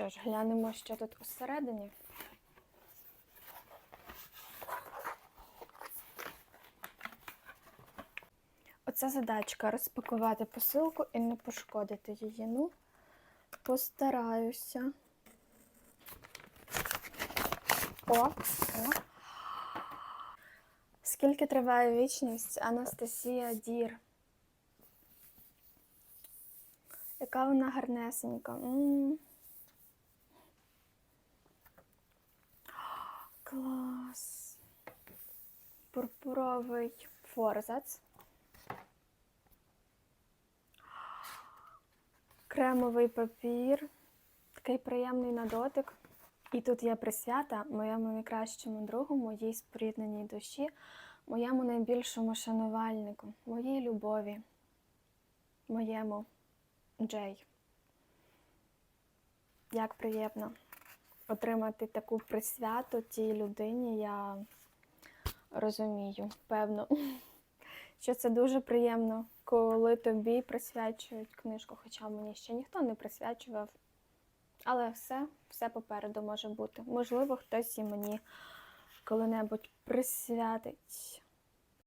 Що ж, глянемо, що тут усередині. Оця задачка розпакувати посилку і не пошкодити її. Ну, постараюся. О, о. Скільки триває вічність Анастасія Дір? Яка вона гарнесенька. М. Клас. Пурпуровий форзац. Кремовий папір. Такий приємний на дотик. І тут є присвята моєму найкращому другу, моїй спорідненій душі, моєму найбільшому шанувальнику, моїй любові, моєму Джей. Як приємно отримати таку присвяту тій людині, я розумію, певно, що це дуже приємно, коли тобі присвячують книжку, хоча мені ще ніхто не присвячував. Але все, все попереду може бути. Можливо, хтось і мені коли-небудь присвятить.